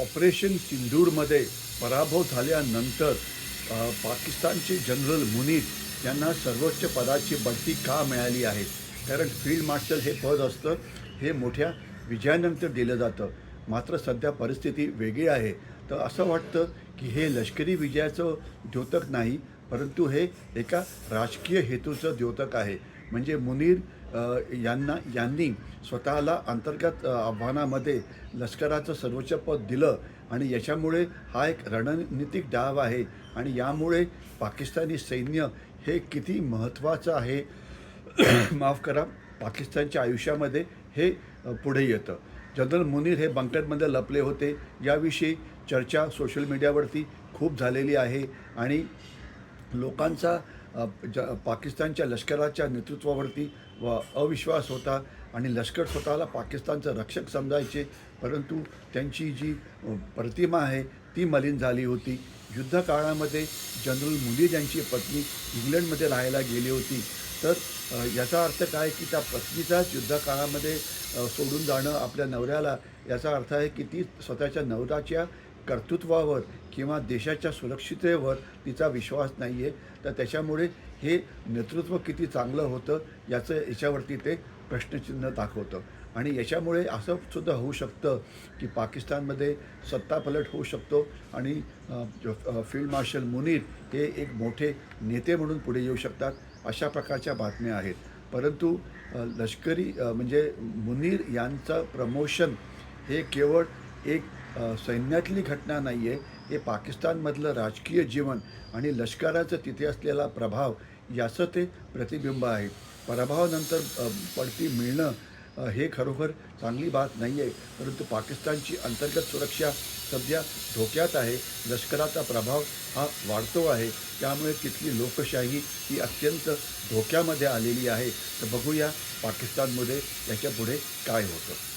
Operation सिंधूरमध्ये पराभव झाल्यानंतर पाकिस्तानचे जनरल मुनीर यांना सर्वोच्च पदाची बढती का मिळाली आहे? कारण फील्ड मार्शल हे पद असतं हे मोठ्या विजयानंतर दिलं जातं. मात्र सध्या परिस्थिती वेगळी आहे. तर असं वाटतं की हे लष्करी विजयाचं द्योतक नाही परंतु हे एका राजकीय हेतूचं द्योतक आहे. म्हणजे मुनीर यांना यांनी स्वतःला अंतर्गत आव्हानामध्ये लष्कराचं सर्वोच्च पद दिलं आणि याच्यामुळे हा एक रणनीतिक डाव आहे आणि यामुळे पाकिस्तानी सैन्य हे किती महत्त्वाचं आहे माफ करा पाकिस्तानच्या आयुष्यामध्ये हे पुढे येतं. जनरल मुनीर हे बंकरमध्ये लपले होते. याविषयी चर्चा सोशल मीडियावरती खूप झालेली आहे आणि लोकांचा ज पाकिस्तानच्या लष्कराच्या नेतृत्वावरती व अविश्वास होता आणि लष्कर स्वतःला पाकिस्तानचं रक्षक समजायचे परंतु त्यांची जी प्रतिमा आहे ती मलिन झाली होती. युद्धकाळामध्ये जनरल मुली यांची पत्नी इंग्लंडमध्ये राहायला गेली होती. तर याचा अर्थ काय की त्या पत्नीचाच युद्धकाळामध्ये सोडून जाणं आपल्या नवऱ्याला याचा अर्थ आहे की ती स्वतःच्या नवऱ्याच्या कर्तृत्वावर किंवा देशाच्या सुरक्षिततेवर तिचा विश्वास नाही आहे तर त्याच्यामुळे हे नेतृत्व किती चांगलं होतं याचं याच्यावरती ते प्रश्नचिन्ह दाखवतं. आणि याच्यामुळे असं सुद्धा होऊ शकतं की पाकिस्तानमध्ये सत्तापलट होऊ शकतो आणि फील्ड मार्शल मुनीर हे एक मोठे नेते म्हणून पुढे येऊ शकतात अशा प्रकारच्या बातम्या आहेत. परंतु लष्करी म्हणजे मुनीर यांचं प्रमोशन हे केवळ एक सैन्यातली घटना नाही आहे हे पाकिस्तानमधलं राजकीय जीवन आणि लष्कराचं तिथे असलेला प्रभाव याचं ते प्रतिबिंब आहे. पराभवानंतर पडती मिळणं हे खरोखर चांगली बात नाही आहे परंतु पाकिस्तानची अंतर्गत सुरक्षा सध्या धोक्यात आहे. लष्कराचा प्रभाव हा वाढतो आहे. त्यामुळे तिथली लोकशाही ही अत्यंत धोक्यामध्ये आलेली आहे. तर बघूया पाकिस्तानमध्ये याच्यापुढे काय होतं.